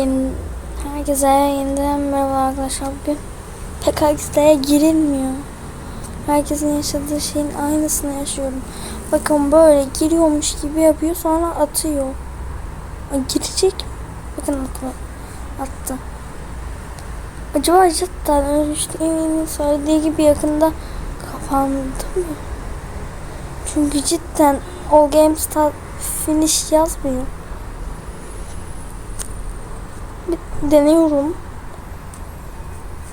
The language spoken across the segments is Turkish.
Yeni, herkese yeniden merhaba arkadaşlar. Bugün PKX'de girilmiyor. Herkesin yaşadığı şeyin aynısını yaşıyorum. Bakın böyle giriyormuş gibi yapıyor sonra atıyor. Girecek mi? Bakın attı. attı. Acaba cidden Ölüştüğünün söylediği gibi yakında kapandı mı? Çünkü cidden All Games Start Finish yazmıyor. Bir deniyorum.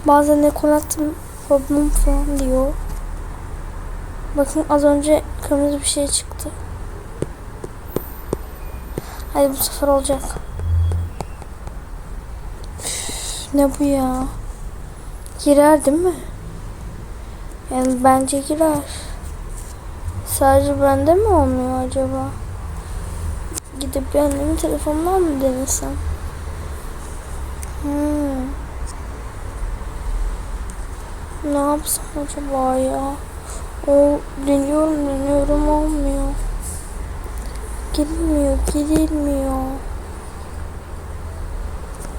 Bazen ekolattım problem falan diyor. Bakın az önce kırmızı bir şey çıktı. Hadi bu sefer olacak. Üf, ne bu ya? Girer değil mi? Yani bence girer. Sadece bende mi olmuyor acaba? Gidip annemin telefonundan mı denesem? Hmm. Ne yapsam acaba ya? O deniyorum deniyorum olmuyor. Girilmiyor, girilmiyor.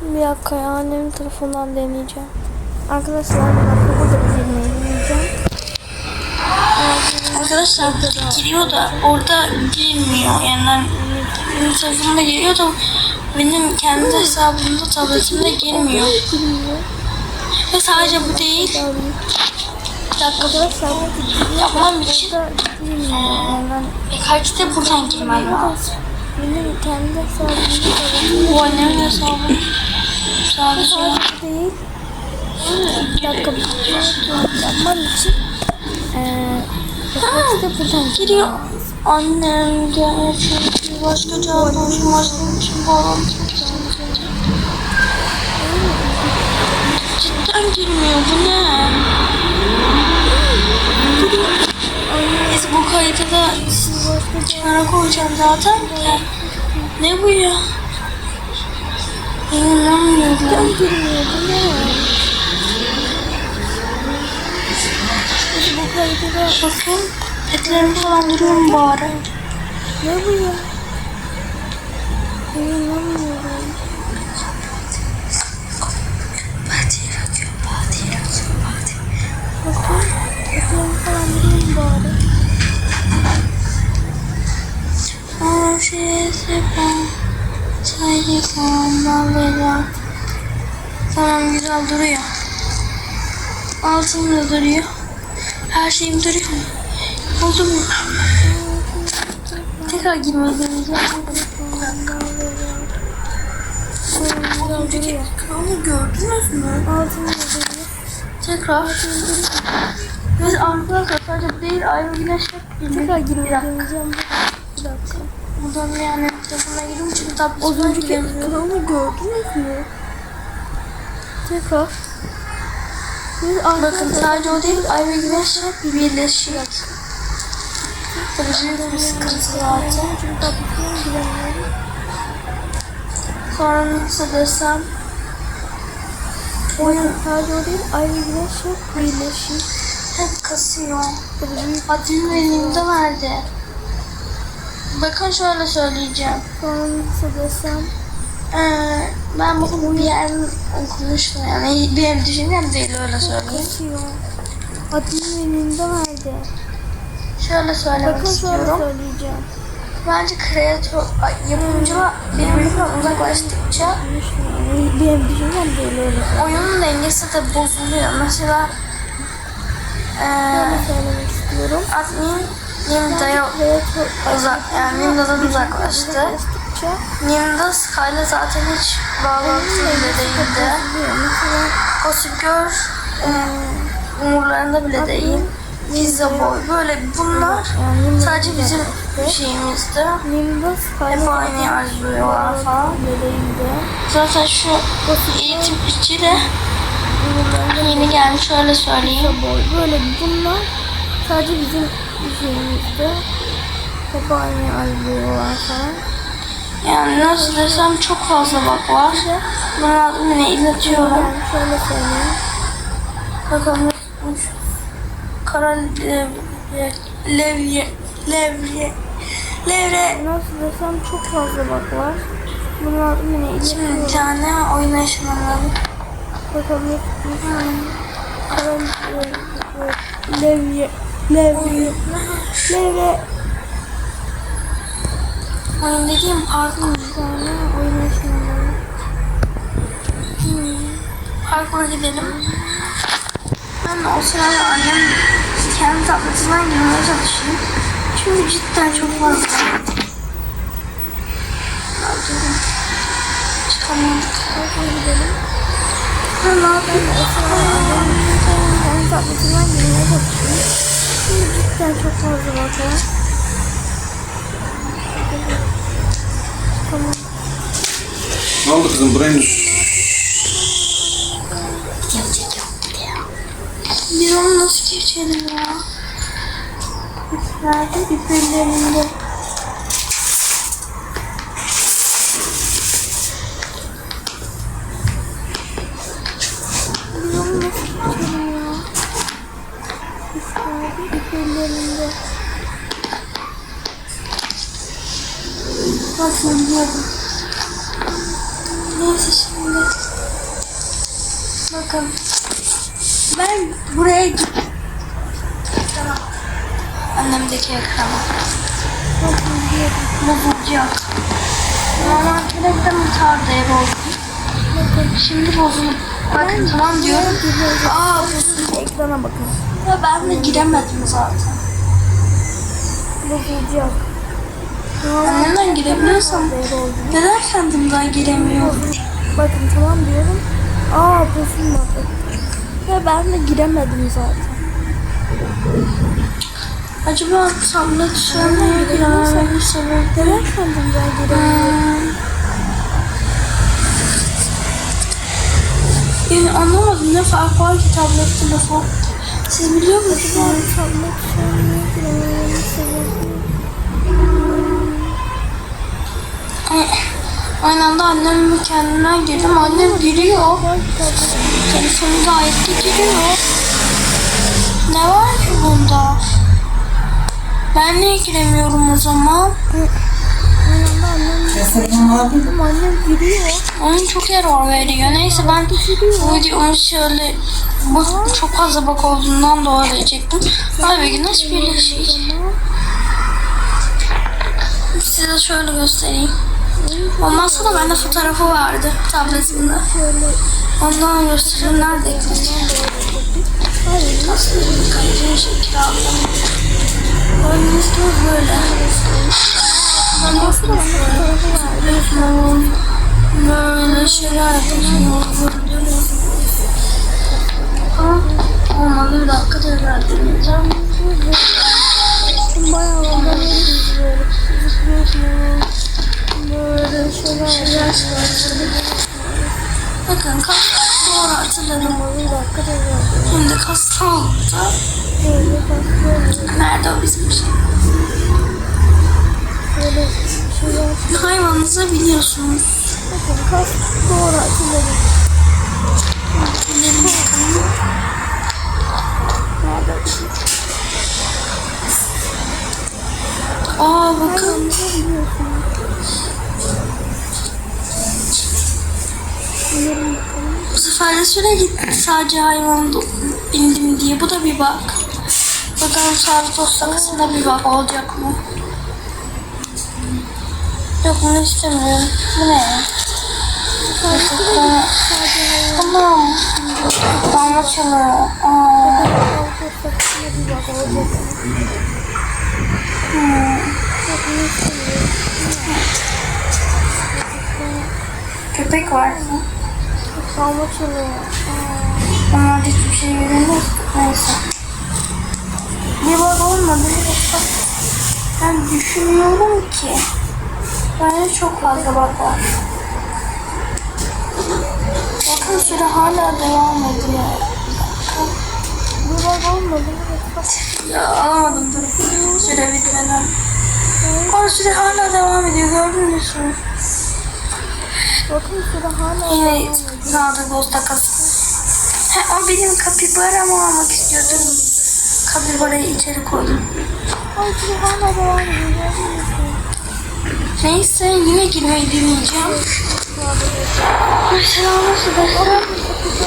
Bir dakika ya annemin telefonundan deneyeceğim. Arkadaşlar bir dakika burada bir deneyeceğim. Arkadaşlar giriyor da orada girmiyor. Yani ben benim telefonumda giriyor da benim kendi hesabımda tabletimde. Girmiyor. Ve sadece bu değil. Bir arkadaşlar Yapmam için burada girmiyor. Yani ben birkaçta buradan girmem lazım. benim kendi hesabımda Bu annemin hesabı. Sadece değil. Bir dakika yapmam için birkaç da buradan giriyor. Annem gel çünkü başka cevap olmuşum başlamışım bağlantı. Cidden girmiyor bu ne? Neyse bu kaydı da kenara koyacağım zaten de. Ne bu ya? İnanamıyorum. girmiyor bu kaydı da Bakın petlerimi falan duruyorum bari. ne bu ya? İnanamıyorum. Tamam güzel duruyor Altım da duruyor Her şeyim duruyor mu? Oldu mu? Tekrar girmeyi deneyeceğim Önceki ekranı gördünüz mü? Altını da duruyor. Tekrar Biz arkadaşlar sadece değil ayrı güneş hep birlikte. Tekrar dakika. deneyeceğim. Bir dakika. Buradan yani telefonuna girdim çünkü tabii Az önceki ekranı gördünüz mü? Tekrar. Bakın sadece o değil, ay ve güneş hep birleşiyor. Tabii büyük bir sıkıntı giremiyorum. Sonra nasıl desem, oyun Sadece o değil, ay ve güneş hep birleşir. hep kasıyor. Adını elimde verdi. Bakın şöyle söyleyeceğim. sonra nasıl desem. Ee, ben bir yer okumuştum yani benim düşüncem değil öyle söyleyeyim. Kasıyor. Adını elinde verdi. Şöyle söylemek Bakın şöyle istiyorum. söyleyeceğim. Bence kreatör, ay, yapımcılar birbirinden uzaklaştıkça benim düşüncem değil öyle. oyunun dengesi de bozuluyor. Mesela Şöyle eee söylemek istiyorum. admin Nimda'ya uzak, yani Nimda'dan uzaklaştı. Uzaklaştıkça Nimda Sky'la zaten hiç bağlantılı bile değildi. Hoşgör um, umurlarında bile değil. Pizza Boy böyle bunlar sadece bizim şeyimizdi. Hep aynı yazıyorlar falan. Zaten şu eğitim içi de yeni gelmiş öyle söyleyeyim. boy. Böyle bunlar sadece bizim şeyimizde. Hep aynı algılıyorlar falan. Yani nasıl desem çok fazla bak var. Bunun adını ne iletiyorum. Şöyle söyleyeyim. Bakalım nasılmış. Kara levye, levye, levye, levre. Nasıl desem çok fazla bak var. Bunu aldım yine Şimdi bir tane oyun aşamaları. Bakalım ne Karan Levye Levye Levye Oyun dediğim parkur. Tane oyun aşamaları. Parkura gidelim. Ben o sırada annem kendi tabletinden girmeye çalışayım. Çünkü cidden çok fazla. Çıkamadık. Bakalım gidelim. Ha, ne yapayım? Ben tabletinden girmeye çalışıyorum. Şimdi cidden çok fazla bakalım. Tamam. Ne oldu kızım buraya Biz onu nasıl geçelim ya? Nerede? İplerinde. Ben buraya git. Annemdeki ekrana. Bozulacak. Normal telefonum tutardı ev oldu. Şimdi bozuldu. Bakın tamam diyorum. Aa bozuldu. Ekrana bakın. Ya ben de giremedim zaten. Bozulacak. Annemden girebiliyorsam neden kendimden giremiyorum? Bakın tamam diyorum. Aa bozulmadı. Ve ben de giremedim zaten. Acaba tablet sönmeye giremememin sebepleri? Neden kendimden giremiyorum? Hmm. Yani anlamadım ne fark var ki tablet telefon. Siz biliyor musunuz? Ben tablet giremememin sebebi. Ay- Aynı anda annem kendinden girdim. Annem giriyor. Telefonu gayet de giriyor. Ne var ki bunda? Ben niye giremiyorum o zaman? Annem. Annem giriyor. Oyun çok error veriyor. Neyse ben bu videomu şöyle bu çok fazla bak olduğundan dolayı çektim. Halbuki nasıl birleşik? Size şöyle göstereyim. Olmazsa da bende fotoğrafı vardı tabletimde. Ondan göstereyim. Nerede hayır Nasıl bir kaliteli şekil aldım? Gibi böyle. Bana fotoğrafı var. Böyle şeyler yapıyorum. Olmadı bir dakika tekrar deneyeceğim. Bayağı oynanıyoruz şeyler Bakın kas doğru hatırladım. Ama bir dakika tekrar. Şimdi kas oldu. Nerede o bizim şey? Hayvanınızı biliyorsunuz. Bakın kas doğru hatırladım. Bilelim bakalım. Nerede? Aa bakın. Hayvanınızı biliyorsunuz. Bu sefer de süre gitti sadece hayvan bindim diye. Bu da bir bak. Bakalım sağlık dost takısında bir bak olacak mı? Yok bunu istemiyorum. Bu ne? Sadece hayvan. Tamam. Aa. Bir bak olacak. Hmm. Köpek var. Kalmak oluyor. Onlar hiçbir şey verilmez. Neyse. Bir bak olmadı. Ben düşünüyorum ki bence çok fazla bak var. Bakın süre hala devam ediyor. Bir bak olmadı Ya alamadım dur. Süre bitmeden. Ama süre hala devam ediyor gördünüz mü? Bakın şurada hala devam ediyor. Nadir Boz takası. Ha, o benim kapibaramı almak istiyordum. Kapibarayı içeri koydum. Ay? Neyse yine girmeyi deneyeceğim. Mesela nasıl desem?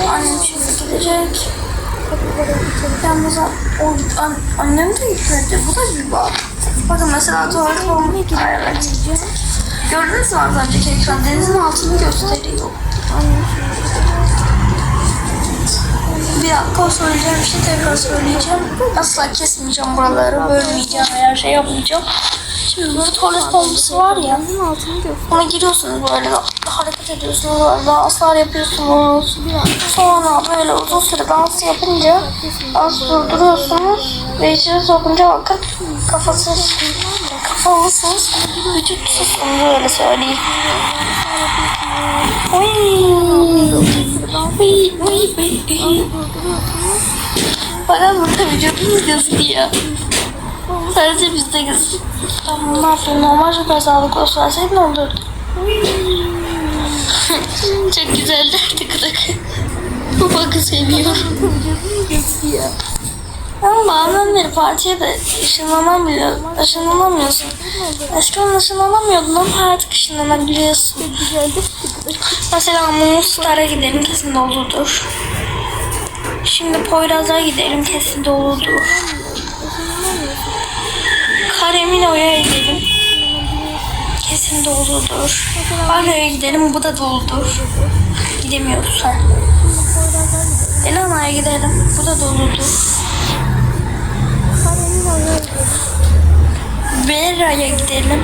Annem şimdi gidecek. Yalnız o, an, annem de gitmedi. Bu da bir bak. Bakın mesela tuvalet olmayı Evet. Gördünüz mü az önceki ekran? Denizin altını gösteriyor. Bir dakika söyleyeceğim bir şey tekrar söyleyeceğim. Asla kesmeyeceğim buraları, bölmeyeceğim veya şey yapmayacağım. Şimdi burada tuvalet pompası var ya. Ona giriyorsunuz böyle hareket ediyorsunuz böyle danslar yapıyorsunuz. Sonra böyle uzun süre dans yapınca dans durduruyorsunuz ve içine sokunca bakın kafası kafalısınız. Vücutsuzsunuz öyle söyleyeyim. Bakın burada vücudumuz gözüküyor. Sadece bizde gözüküyor. Tamam ne yapayım normal süper sağlık olsun verseydim ne olurdu? Çok güzeldi tık tık. Bu bakı seviyorum. Ama bazen beri partiye de ışınlanamıyor, ışınlanamıyorsun. Eskiden ışınlanamıyordun ama artık ışınlanabiliyorsun. Mesela Moonstar'a gidelim kesin doludur. Şimdi Poyraz'a gidelim kesin doludur. Karemino'ya gidelim. Kesin doludur. Banyo'ya gidelim bu da doludur. Gidemiyoruz ha. Elana'ya gidelim bu da doludur. Berra'ya gidelim.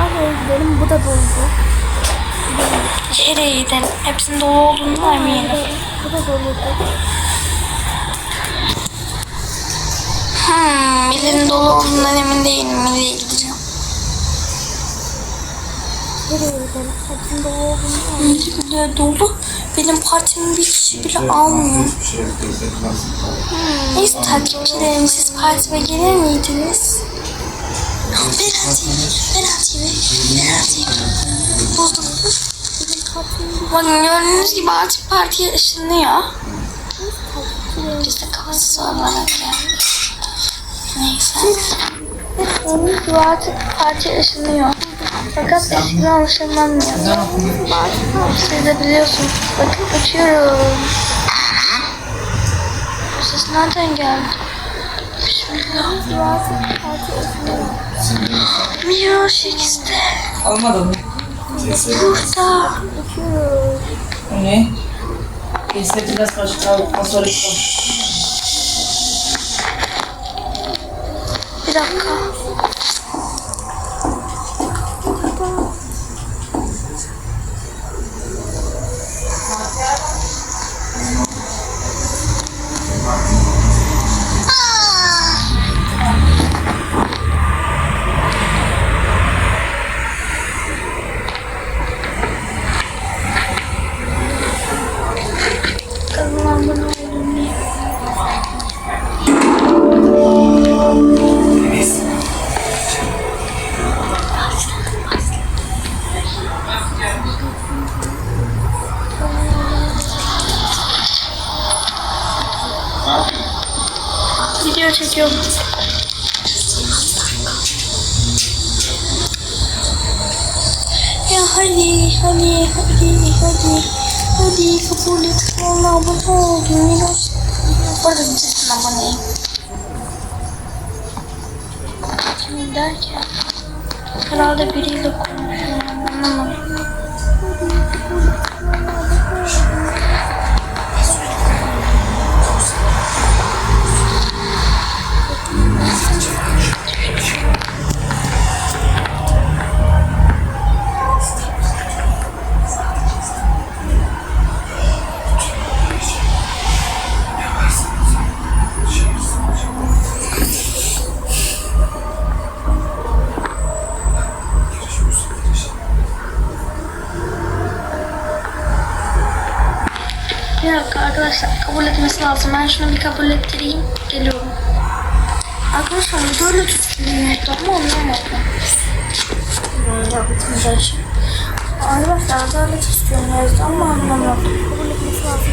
Oraya gidelim. Bu da doldu. Gidelim. Hepsinin dolu olduğunu eminim. Bu da doldu. Hmm, birinin dolu olduğundan emin değilim. Nereye gideceğim? Nereye gidelim? Hepsinde o olduğunu Nereye dolu? Benim partimin bir kişi bile almıyor. Hiçbir şey yok. Neyse takipçilerim siz partime gelir miydiniz? Berat TV, Berat TV. Buldum. Bakın gördüğünüz gibi artık partiye ışınlıyor. Biz de kafasız olarak geldik. Neyse. Gördüğünüz gibi artık partiye ışınlıyor. Fakat eskiden ışınlanmıyor. Siz de biliyorsunuz. Bakın uçuyorum. Bu ses nereden geldi? Bismillah. Mio 8'de. Almadın mı? Burada. O ne? Kesin biraz başka konsol Bir dakika. Şimdi derken herhalde biriyle konuşuyorum. Anlamadım. Bir dakika arkadaşlar kabul etmesi lazım. Ben şunu bir kabul ettireyim. Geliyorum. Arkadaşlar böyle tutuluyor. Tamam anlamadım. Ya bitince şey. Arkadaşlar böyle tutuyorum yazdı ama anlamadım. Kabul etmesi lazım.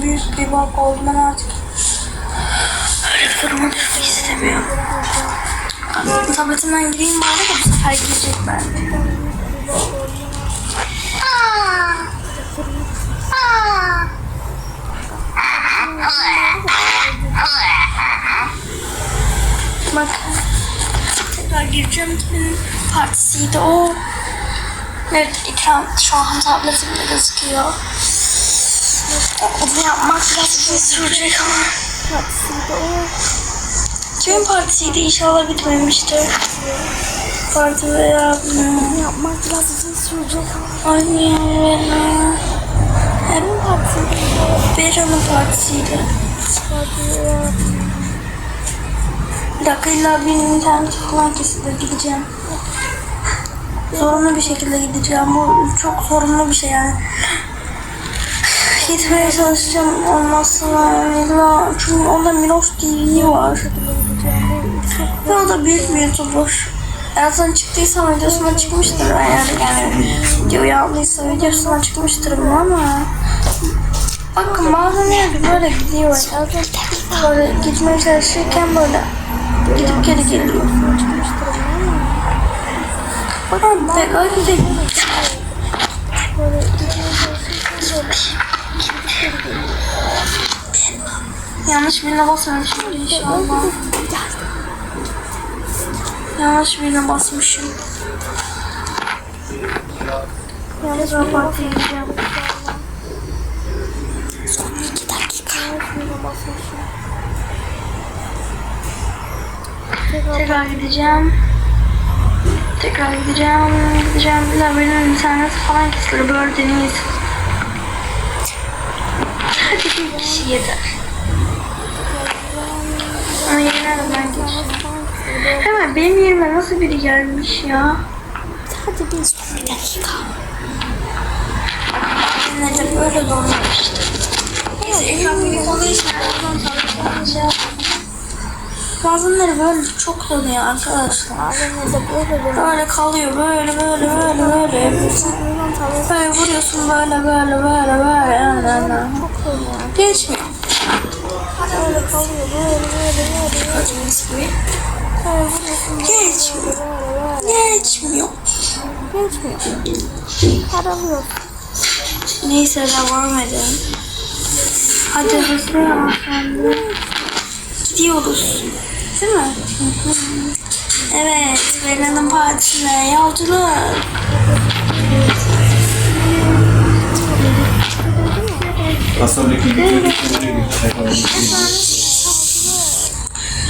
Cidden büyük bir bak oldu ben artık. Öyle düşmek istemiyorum. Tabletimden gireyim bari de bu sefer girecek bence. Bak. Tekrar gireceğim. Kimin partisiydi o? Evet ekran şu an tabletimde gözüküyor. Onu yapmak biraz uzun sürecek ama. Partisiydi o. Kimin partisiydi? İnşallah bitmemiştir. Parti veya... Hmm, Yapmak biraz uzun sürecek ama. Ay Rena. Kimin partisiydi? Bera'nın partisiydi. Parti ya. Bir dakika illa benim internet falan kesildi. Gideceğim. Zorunlu bir şekilde gideceğim. Bu çok sorunlu bir şey yani. Gitmeye çalışacağım olmazsa illa çünkü onda Miloş TV var. Ve o da büyük bir YouTuber. En son çıktıysa videosuna çıkmıştır eğer yani videoyu aldıysa videosuna çıkmıştır bu ama Bakın bazen yerde böyle gidiyor. Böyle gitmeye çalışırken böyle gidip geri geliyor. Bakın öyle de Böyle gitmeye çalışırken böyle. Yanlış birine basmamışım inşallah. Yanlış birine basmışım. Yanlış Rapor edeceğim. Son iki dakika. Tekrar gideceğim. Tekrar gideceğim. Gideceğim. Bir daha benim internet falan kesilir. Böyle deneyiz. Hadi yerine de ben geçeyim. Hemen benim yerime nasıl biri gelmiş ya? Hadi bir son bir dakika. Yine de böyle donmuştu. Neyse ekran büyük olduğu için. Bazenleri böyle çok donuyor arkadaşlar. Böyle böyle. Kalıyor böyle böyle böyle böyle Böyle vuruyorsun böyle böyle böyle böyle. Geçmiyor. Böyle kalıyor böyle böyle böyle. Böyle vuruyorsun Geçmiyor. Geçmiyor. Geçmiyor. Karalıyor. Neyse devam edelim. Hadi hızlı. Gidiyoruz. Değil mi? Evet, Belen'in partisine yolculuk. Gidiyor.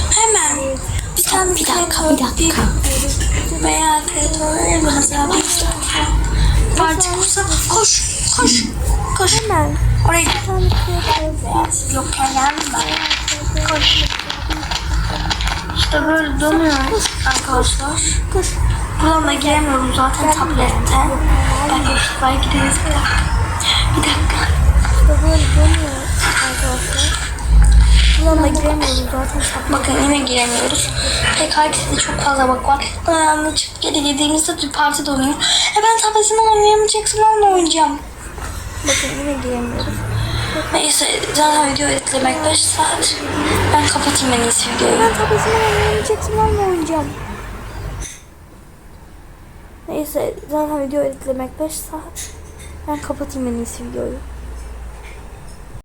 Hemen bir tane bir dakika bir dakika. Veya kreatörleri mesela bir parti kursa koş koş koş. Hemen. Oraya yokken geldim ben. Koş. İşte böyle dönüyoruz arkadaşlar. Koş. Buradan da giremiyorum zaten tablette. Belki işte belki gireriz bir dakika. Bir dakika. İşte böyle dönüyor arkadaşlar. Buradan da giremiyoruz zaten. Bakın yine giremiyoruz. Pek herkese de çok fazla bak var. Ayağımda çıkıp geri girdiğimizde bir parti donuyor. E ben tabletimden oynayamayacaksam onunla oynayacağım. Bakın yine giremiyoruz. Neyse zaten video editlemek 5 saat. Ben kapatayım en iyisi videoyu. Ben tablesini oynayamayacaksam onunla oynayacağım. Neyse zaten video editlemek 5 saat. Ben kapatayım en iyisi videoyu.